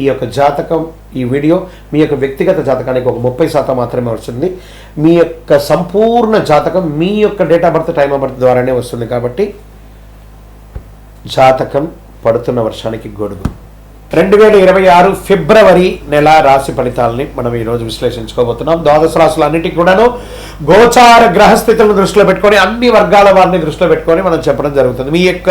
ఈ యొక్క జాతకం ఈ వీడియో మీ యొక్క వ్యక్తిగత జాతకానికి ఒక ముప్పై శాతం మాత్రమే వస్తుంది. మీ యొక్క సంపూర్ణ జాతకం మీ యొక్క date of birth time of birth ద్వారానే వస్తుంది కాబట్టి జాతకం పడుతున్న వర్షానికి గొడుగు. రెండు వేల ఇరవై ఆరు ఫిబ్రవరి నెల రాశి ఫలితాలని మనం ఈరోజు విశ్లేషించుకోబోతున్నాం. ద్వాదశ రాశులు అన్నిటికీ కూడాను గోచార గ్రహస్థితులను దృష్టిలో పెట్టుకొని అన్ని వర్గాల వారిని దృష్టిలో పెట్టుకొని మనం చెప్పడం జరుగుతుంది. మీ యొక్క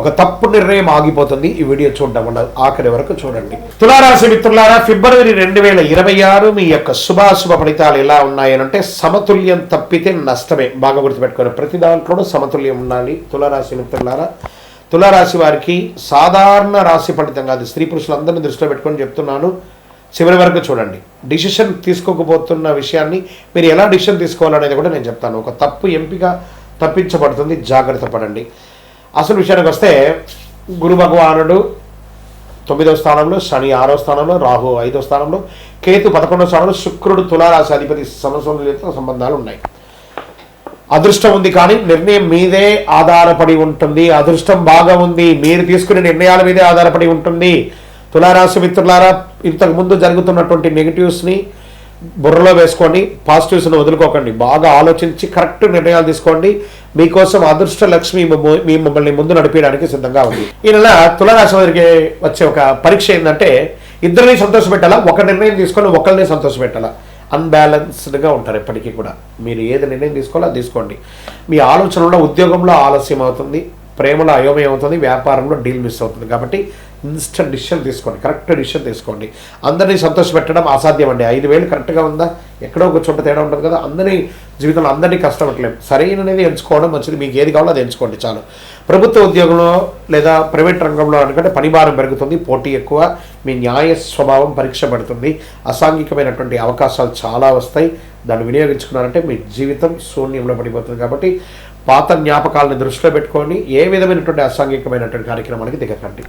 ఒక తప్పు నిర్ణయం ఆగిపోతుంది. ఈ వీడియో చూడడం వల్ల ఆఖరి వరకు చూడండి. తులారాశి మిత్రులారా ఫిబ్రవరి రెండు వేల ఇరవై ఆరు మీ యొక్క శుభాశుభ ఫలితాలు ఎలా ఉన్నాయనంటే సమతుల్యం తప్పితే నష్టమే. బాగా గుర్తుపెట్టుకోండి. ప్రతి దాంట్లోనూ సమతుల్యం ఉండాలి. తులారాశి మిత్రులారా తులారాశి వారికి సాధారణ రాశి ఫలితం కాదు స్త్రీ పురుషులందరినీ దృష్టిలో పెట్టుకొని చెప్తున్నాను చివరి వరకు చూడండి. డిసిషన్ తీసుకోకపోతున్న విషయాన్ని మీరు ఎలా డిసిషన్ తీసుకోవాలనేది కూడా నేను చెప్తాను. ఒక తప్పు ఎంపిక తప్పించబడుతుంది. జాగ్రత్త పడండి. అసలు విషయానికి వస్తే గురు భగవానుడు తొమ్మిదో స్థానంలో శని ఆరో స్థానంలో రాహు ఐదో స్థానంలో కేతు పదకొండో స్థానంలో శుక్రుడు తులారాశి అధిపతి సమసంతో సంబంధాలు ఉన్నాయి. అదృష్టం ఉంది కానీ నిర్ణయం మీదే ఆధారపడి ఉంటుంది. అదృష్టం బాగా ఉంది. మీరు తీసుకునే నిర్ణయాల మీదే ఆధారపడి ఉంటుంది. తులారాశి మిత్రులారా ఇంతకు ముందు జరుగుతున్నటువంటి నెగిటివ్స్ని బుర్రలో వేసుకోండి పాజిటివ్స్ని వదులుకోకండి. బాగా ఆలోచించి కరెక్ట్ నిర్ణయాలు తీసుకోండి. మీకోసం అదృష్ట లక్ష్మి మీ మమ్మల్ని ముందు నడిపించడానికి సిద్ధంగా ఉంది. ఈ నెల తులారాశి వారికి వచ్చే ఒక పరీక్ష ఏంటంటే ఇద్దరిని సంతోషపెట్టాలా ఒక నిర్ణయం తీసుకొని ఒకరిని సంతోషపెట్టాలా అన్బ్యాలెన్స్డ్గా ఉంటారు ఎప్పటికీ కూడా. మీరు ఏది నిర్ణయం తీసుకోవాలో తీసుకోండి. మీ ఆలోచనలో ఉద్యోగంలో ఆలస్యం అవుతుంది ప్రేమలో అయోమయం అవుతుంది వ్యాపారంలో డీల్ మిస్ అవుతుంది. కాబట్టి ఇన్స్టెంట్ డిసిషన్ తీసుకోండి కరెక్ట్ డిసిషన్ తీసుకోండి. అందరినీ సంతోషపెట్టడం అసాధ్యం అండి ఐదు వేలు కరెక్ట్గా ఉందా? ఎక్కడో ఒక చోట తేడా ఉంటుంది కదా. అందరినీ జీవితంలో అందరినీ కష్టపడలేము సరైనది ఎంచుకోవడం మంచిది. మీకు ఏది కావాలో అది ఎంచుకోండి చాలు. ప్రభుత్వ ఉద్యోగంలో లేదా ప్రైవేట్ రంగంలో అనుకంటే పనిభారం పెరుగుతుంది పోటీ ఎక్కువ మీ న్యాయ స్వభావం పరీక్ష పడుతుంది అసాంఘికమైనటువంటి అవకాశాలు చాలా వస్తాయి. దాన్ని వినియోగించుకున్నారంటే మీ జీవితం శూన్యంలో పడిపోతుంది కాబట్టి పాత జ్ఞాపకాలను దృష్టిలో పెట్టుకొని ఏ విధమైనటువంటి అసాంఘికమైనటువంటి కార్యక్రమానికి దిగకండి.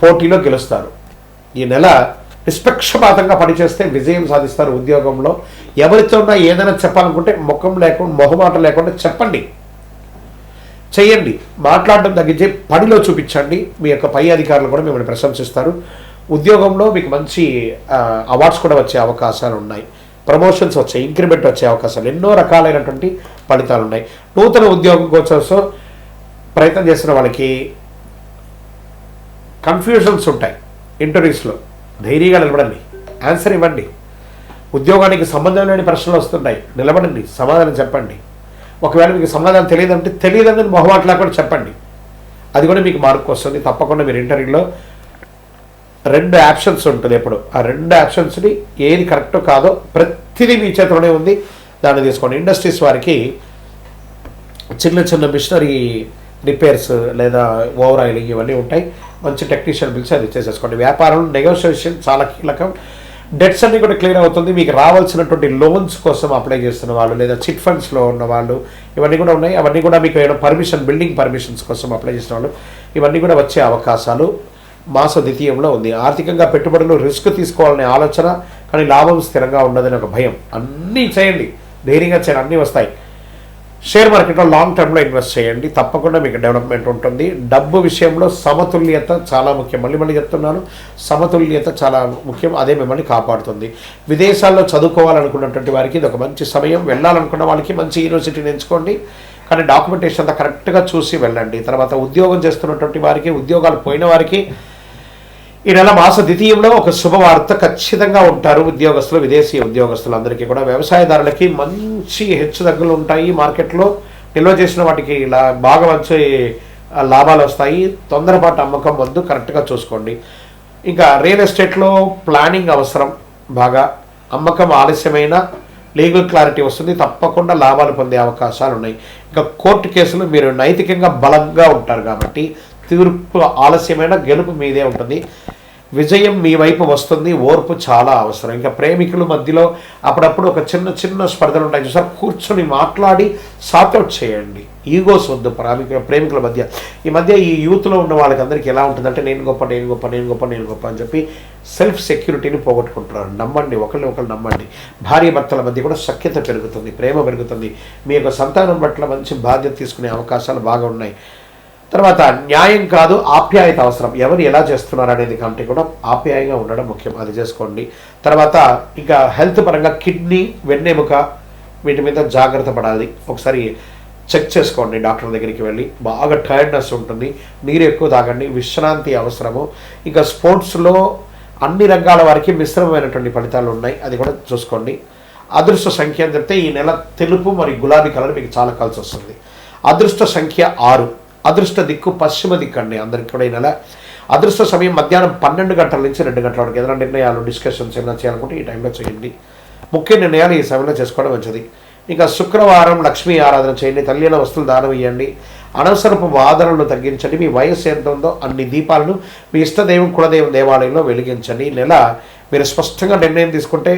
పోటీలో గెలుస్తారు. ఈ నెల నిష్పక్షపాతంగా పనిచేస్తే విజయం సాధిస్తారు ఉద్యోగంలో. ఎవరితో ఉన్నా ఏదైనా చెప్పాలనుకుంటే ముఖం లేకుండా మొహమాట లేకుండా చెప్పండి. చెయ్యండి. మాట్లాడడం తగ్గించి పనిలో చూపించండి. మీ యొక్క పై అధికారులు కూడా మిమ్మల్ని ప్రశంసిస్తారు. ఉద్యోగంలో మీకు మంచి అవార్డ్స్ కూడా వచ్చే అవకాశాలు ఉన్నాయి. ప్రమోషన్స్ వచ్చాయి ఇంక్రిమెంట్ వచ్చే అవకాశాలు ఎన్నో రకాలైనటువంటి ఫలితాలు ఉన్నాయి నూతన ఉద్యోగం కోసం ప్రయత్నం చేసిన వాళ్ళకి కన్ఫ్యూజన్స్ ఉంటాయి. ఇంటర్వ్యూస్లో ధైర్యంగా నిలబడండి. ఆన్సర్ ఇవ్వండి. ఉద్యోగానికి సంబంధం లేని ప్రశ్నలు వస్తున్నాయి నిలబడండి. సమాధానం చెప్పండి. ఒకవేళ మీకు సమాధానం తెలియదంటే తెలియదని మొహమాటలా కూడా చెప్పండి. అది కూడా మీకు మార్కు వస్తుంది. తప్పకుండా మీరు ఇంటర్వ్యూలో రెండు ఆప్షన్స్ ఉంటుంది ఎప్పుడు. ఆ రెండు ఆప్షన్స్ని ఏది కరెక్ట్ కాదో ప్రతిదీ మీ చేతిలోనే ఉంది. దాన్ని తీసుకోండి. ఇండస్ట్రీస్ వారికి చిన్న చిన్న మిషనరీ రిపేర్స్ లేదా ఓవర్ ఆయిలింగ్ ఇవన్నీ ఉంటాయి. మంచి టెక్నీషియన్ పిలిచి అది చేసేసుకోండి. వ్యాపారంలో నెగోషియేషన్ చాలా కీలకం. డెట్స్ అన్ని కూడా క్లియర్ అవుతుంది. మీకు రావాల్సినటువంటి లోన్స్ కోసం అప్లై చేస్తున్న వాళ్ళు లేదా చిట్ ఫండ్స్లో ఉన్న వాళ్ళు ఇవన్నీ కూడా ఉన్నాయి. అవన్నీ కూడా మీకు ఏమైనా పర్మిషన్ బిల్డింగ్ పర్మిషన్స్ కోసం అప్లై చేసిన వాళ్ళు ఇవన్నీ కూడా వచ్చే అవకాశాలు మాస ద్వితీయంలో ఉంది. ఆర్థికంగా పెట్టుబడులు రిస్క్ తీసుకోవాలనే ఆలోచన కానీ లాభం స్థిరంగా ఉండదని ఒక భయం. అన్నీ చేయండి. ధైర్యంగా చేయండి. అన్నీ వస్తాయి. షేర్ మార్కెట్లో లాంగ్ టర్మ్లో ఇన్వెస్ట్ చేయండి. తప్పకుండా మీకు డెవలప్మెంట్ ఉంటుంది. డబ్బు విషయంలో సమతుల్యత చాలా ముఖ్యం. మళ్ళీ మళ్ళీ చెప్తున్నాను సమతుల్యత చాలా ముఖ్యం. అదే మిమ్మల్ని కాపాడుతుంది. విదేశాల్లో చదువుకోవాలనుకున్నటువంటి వారికి ఇది ఒక మంచి సమయం. వెళ్ళాలనుకున్న వాళ్ళకి మంచి యూనివర్సిటీని ఎంచుకోండి. కానీ డాక్యుమెంటేషన్ అంతా కరెక్ట్గా చూసి వెళ్ళండి. తర్వాత ఉద్యోగం చేస్తున్నటువంటి వారికి ఉద్యోగాలు పోయిన వారికి ఈ నెల మాస ద్వితీయంలో ఒక శుభవార్త ఖచ్చితంగా ఉంటారు ఉద్యోగస్తులు విదేశీ ఉద్యోగస్తులు అందరికీ కూడా. వ్యవసాయదారులకి మంచి హెచ్చుతగ్గులు ఉంటాయి. మార్కెట్లో నిల్వ చేసిన వాటికి ఇలా బాగా మంచి లాభాలు వస్తాయి. తొందరపాటు అమ్మకం వద్దు కరెక్ట్గా చూసుకోండి. ఇంకా రియల్ ఎస్టేట్లో ప్లానింగ్ అవసరం బాగా. అమ్మకం ఆలస్యమైన లీగల్ క్లారిటీ వస్తుంది. తప్పకుండా లాభాలు పొందే అవకాశాలు ఉన్నాయి. ఇంకా కోర్టు కేసులు మీరు నైతికంగా బలంగా ఉంటారు కాబట్టి తీర్పు ఆలస్యమైన గెలుపు మీదే ఉంటుంది. విజయం మీ వైపు వస్తుంది ఓర్పు చాలా అవసరం. ఇంకా ప్రేమికుల మధ్యలో అప్పుడప్పుడు ఒక చిన్న చిన్న స్పర్ధలు ఉంటాయి. చూసారు? కూర్చొని మాట్లాడి సార్ట్అవుట్ చేయండి. ఈగోస్ వద్దు ప్రామిక ప్రేమికుల మధ్య. ఈ మధ్య ఈ యూత్లో ఉన్న వాళ్ళకి అందరికీ ఎలా ఉంటుందంటే నేను గొప్ప నేను గొప్ప నేను గొప్ప నేను గొప్ప అని చెప్పి సెల్ఫ్ సెక్యూరిటీని పోగొట్టుకుంటున్నారు. నమ్మండి ఒకరిని ఒకరు నమ్మండి. భార్య భర్తల మధ్య కూడా సఖ్యత పెరుగుతుంది ప్రేమ పెరుగుతుంది. మీ యొక్క సంతానం పట్ల మంచి బాధ్యత తీసుకునే అవకాశాలు బాగా ఉన్నాయి. తర్వాత న్యాయం కాదు ఆప్యాయత అవసరం. ఎవరు ఎలా చేస్తున్నారు అనేది కంటే కూడా ఆప్యాయంగా ఉండడం ముఖ్యం. అది చేసుకోండి. తర్వాత ఇంకా హెల్త్ పరంగా కిడ్నీ వెన్నెముక వీటి మీద జాగ్రత్త పడాలి. ఒకసారి చెక్ చేసుకోండి డాక్టర్ దగ్గరికి వెళ్ళి. బాగా టైర్డ్నెస్ ఉంటుంది. నీరు ఎక్కువ తాగండి. విశ్రాంతి అవసరము. ఇంకా స్పోర్ట్స్లో అన్ని రంగాల వారికి మిశ్రమమైనటువంటి ఫలితాలు ఉన్నాయి. అది కూడా చూసుకోండి. అదృష్ట సంఖ్య అని చెప్తే ఈ నెల తెలుపు మరియు గులాబీ కలర్ మీకు చాలా కలిసి వస్తుంది. అదృష్ట సంఖ్య ఆరు. అదృష్ట దిక్కు పశ్చిమ దిక్కు అండి అందరికి కూడా ఈ నెల అదృష్ట సమయం మధ్యాహ్నం పన్నెండు గంటల నుంచి రెండు గంటల వరకు. ఏదైనా నిర్ణయాలు డిస్కషన్స్ ఏమైనా చేయాలనుకుంటే ఈ టైంలో చేయండి. ముఖ్య నిర్ణయాలు ఈ సమయంలో చేసుకోవడం మంచిది. ఇంకా శుక్రవారం లక్ష్మీ ఆరాధన చేయండి. తల్లిన వస్తువులు దానం ఇవ్వండి అనవసరపు వాదనలు తగ్గించండి. మీ వయస్సు ఎంత ఉందో అన్ని దీపాలను మీ ఇష్టదైవం కులదైవం దేవాలయంలో వెలిగించండి. ఈ నెల మీరు స్పష్టంగా నిర్ణయం తీసుకుంటే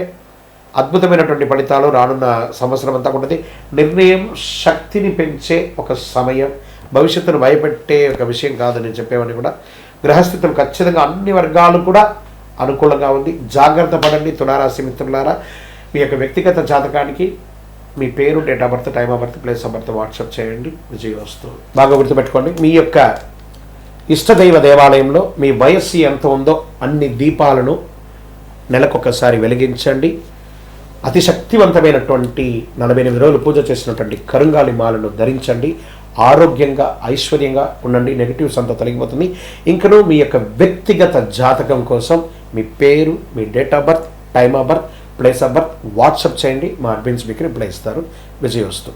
అద్భుతమైనటువంటి ఫలితాలు రానున్న సంవత్సరం అంతా ఉంటుంది. నిర్ణయం శక్తిని పెంచే ఒక సమయం. భవిష్యత్తును భయపెట్టే ఒక విషయం కాదు నేను చెప్పేవని కూడా. గ్రహస్థితులు ఖచ్చితంగా అన్ని వర్గాలు కూడా అనుకూలంగా ఉంది. జాగ్రత్త పడండి తులారాశి మిత్రులారా. మీ యొక్క వ్యక్తిగత జాతకానికి మీ పేరు date of birth time of birth place of birth WhatsApp చేయండి. విజయవస్తు బాగా గుర్తుపెట్టుకోండి. మీ యొక్క ఇష్టదైవ దేవాలయంలో మీ వయస్సు ఎంత ఉందో అన్ని దీపాలను నెలకొకసారి వెలిగించండి. అతి శక్తివంతమైనటువంటి నలభై ఎనిమిది రోజులు పూజ చేసినటువంటి కరుంగాలి మాలను ధరించండి. ఆరోగ్యంగా ఐశ్వర్యంగా ఉండండి. నెగిటివ్స్ అంతా తొలగిపోతుంది. ఇంకనూ మీ యొక్క వ్యక్తిగత జాతకం కోసం మీ పేరు మీ date of birth time of birth place of birth WhatsApp చేయండి. మా అడ్మిన్స్ మీకు రిప్లై ఇస్తారు. విజయవస్తు.